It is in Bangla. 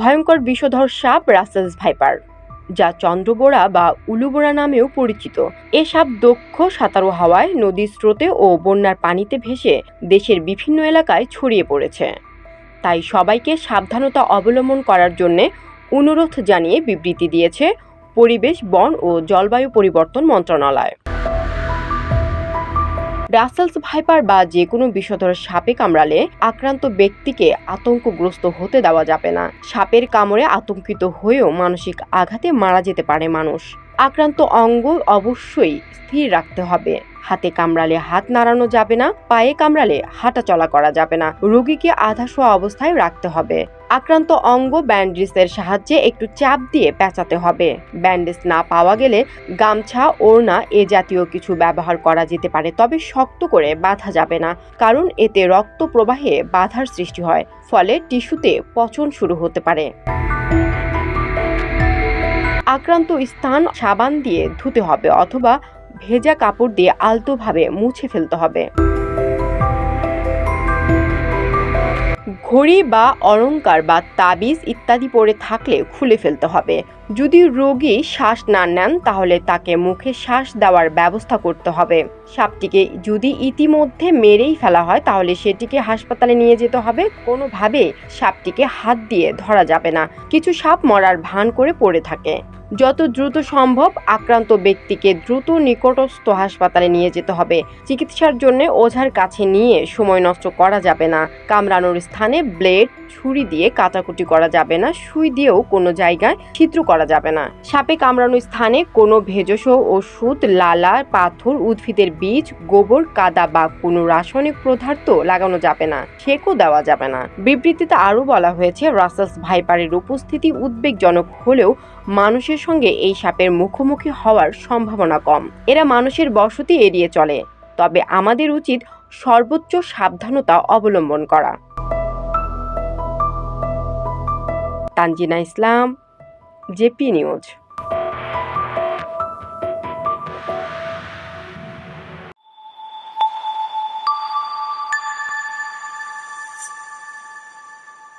ভয়ঙ্কর বিষধর সাপ রাসেলস ভাইপার, যা চন্দ্রবোড়া বা উলুবোড়া নামেও পরিচিত। এ সাপ দক্ষ, সাঁতারু হাওয়ায়, নদীর স্রোতে ও বন্যার পানিতে ভেসে দেশের বিভিন্ন এলাকায় ছড়িয়ে পড়েছে। তাই সবাইকে সাবধানতা অবলম্বন করার জন্য অনুরোধ জানিয়ে বিবৃতি দিয়েছে পরিবেশ, বন ও জলবায়ু পরিবর্তন মন্ত্রণালয়। রাসেলস ভাইপার বা যে কোনো বিষধর সাপে কামড়ালে আক্রান্ত ব্যক্তিকে আতঙ্কগ্রস্ত হতে দেওয়া যাবে না। সাপের কামড়ে আতঙ্কিত হয়েও মানসিক আঘাতে মারা যেতে পারে মানুষ। আক্রান্ত অঙ্গ অবশ্যই স্থির রাখতে হবে। হাতে কামড়ালে হাত নাড়ানো যাবে না, পায়ে কামড়ালে হাঁটা চলা করা যাবে না। রোগীকে আধা শোয়া অবস্থায় রাখতে হবে। আক্রান্ত অঙ্গ ব্যান্ডেজের সাহায্যে একটু চাপ দিয়ে পেঁচাতে হবে। ব্যান্ডেজ না পাওয়া গেলে গামছা, ওড়না এ জাতীয় কিছু ব্যবহার করা যেতে পারে, তবে শক্ত করে বাঁধা যাবে না, কারণ এতে রক্ত প্রবাহে বাধার সৃষ্টি হয়, ফলে টিস্যুতে পচন শুরু হতে পারে। আক্রান্ত স্থান সাবান দিয়ে ধুতে হবে অথবা ভেজা কাপড় দিয়ে আলতোভাবে মুছে ফেলতে হবে। ঘড়ি বা অলংকার বা তাবিজ ইত্যাদি পরে থাকলে খুলে ফেলতে হবে। যদি রোগী শ্বাস না নেন, তাহলে তাকে মুখে শ্বাস দেওয়ার ব্যবস্থা করতে হবে। সাপটিকে যদি ইতিমধ্যে মেরেই ফেলা হয়, তাহলে সেটিকে হাসপাতালে নিয়ে যেতে হবে। কোনোভাবে সাপটিকে হাত দিয়ে ধরা যাবে না। কিছু সাপ মরার ভান করে পড়ে থাকে। যত দ্রুত সম্ভব আক্রান্ত ব্যক্তিকে দ্রুত নিকটস্থ হাসপাতালে নিয়ে যেতে হবে। চিকিৎসার জন্য ওঝার কাছে নিয়ে সময় নষ্ট করা যাবে না। কামড়ানোর স্থানে ব্লেড, ছুরি দিয়ে কাটাকুটি করা যাবে না, সুই দিয়েও কোনো জায়গায় ছিদ্র করা যাবে না। সাপে কামড়ানো স্থানে কোনো ভেষজ ওষুধ, লালা, পাথর, উদ্ভিদের বীজ, গোবর, কাদা বা কোনো রাসায়নিক পদার্থ লাগানো যাবে না, সেকও দেওয়া যাবে না। বিবৃতিতে আরও বলা হয়েছে, রাসাস ভাইপারের উপস্থিতি উদ্বেগজনক হলেও মানুষের সঙ্গে এই সাপের মুখোমুখি হওয়ার সম্ভাবনা কম। এরা মানুষের বসতি এড়িয়ে চলে, তবে আমাদের উচিত সর্বোচ্চ সাবধানতা অবলম্বন করা। Tanjina Islam, JP news.